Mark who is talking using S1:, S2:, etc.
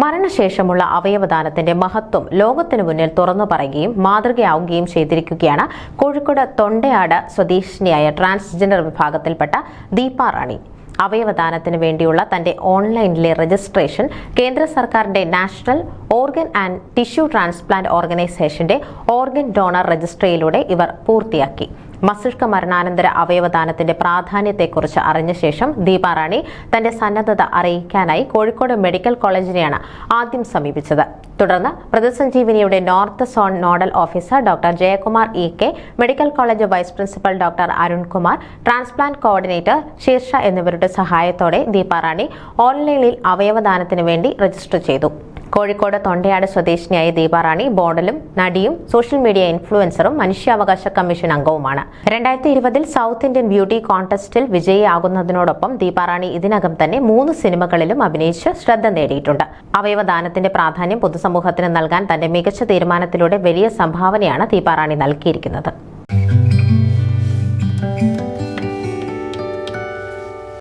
S1: മരണശേഷമുള്ള അവയവദാനത്തിന്റെ മഹത്വം ലോകത്തിനു മുന്നിൽ തുറന്നു പറയുകയും മാതൃകയാവുകയും ചെയ്തിരിക്കുകയാണ് കോഴിക്കോട് തൊണ്ടയാട് സ്വദേശിനിയായ ട്രാൻസ്ജെൻഡർ വിഭാഗത്തിൽപ്പെട്ട ദീപ റാണി. അവയവദാനത്തിന് വേണ്ടിയുള്ള തന്റെ ഓൺലൈനിലെ രജിസ്ട്രേഷൻ കേന്ദ്ര സർക്കാരിന്റെ national organ and tissue transplant ഓർഗനൈസേഷന്റെ ഓർഗൻ ഡോണർ രജിസ്ട്രിയിലൂടെ ഇവർ പൂർത്തിയാക്കി. മസ്തിഷ്ക മരണാനന്തര അവയവദാനത്തിന്റെ പ്രാധാന്യത്തെക്കുറിച്ച് അറിഞ്ഞ ശേഷം ദീപാറാണി തന്റെ സന്നദ്ധത അറിയിക്കാനായി കോഴിക്കോട് മെഡിക്കൽ കോളേജിനെയാണ് ആദ്യം സമീപിച്ചത്. തുടർന്ന് പ്രതിസഞ്ജീവിനിയുടെ north zone nodal officer doctor Jayakumar E. K. Medical college vice principal doctor Arunkumar transplant coordinator Sheersha എന്നിവരുടെ സഹായത്തോടെ ദീപാറാണി ഓൺലൈനിൽ അവയവദാനത്തിന് വേണ്ടി രജിസ്റ്റർ ചെയ്തു. കോഴിക്കോട് തൊണ്ടയാട് സ്വദേശിനിയായ ദീപാറാണി ബോർഡലും നടിയും സോഷ്യൽ മീഡിയ ഇൻഫ്ലുവൻസറും മനുഷ്യാവകാശ കമ്മീഷൻ അംഗവുമാണ്. രണ്ടായിരത്തി ഇരുപതിൽ സൗത്ത് ഇന്ത്യൻ ബ്യൂട്ടി കോൺടെസ്റ്റിൽ വിജയിയാകുന്നതിനോടൊപ്പം ദീപാറാണി ഇതിനകം തന്നെ മൂന്ന് സിനിമകളിലും അഭിനയിച്ച് ശ്രദ്ധ നേടിയിട്ടുണ്ട്. അവയവദാനത്തിന്റെ പ്രാധാന്യം പൊതുസമൂഹത്തിന് നൽകാൻ തന്റെ മികച്ച തീരുമാനത്തിലൂടെ വലിയ സംഭാവനയാണ് ദീപാറാണി നൽകിയിരിക്കുന്നത്.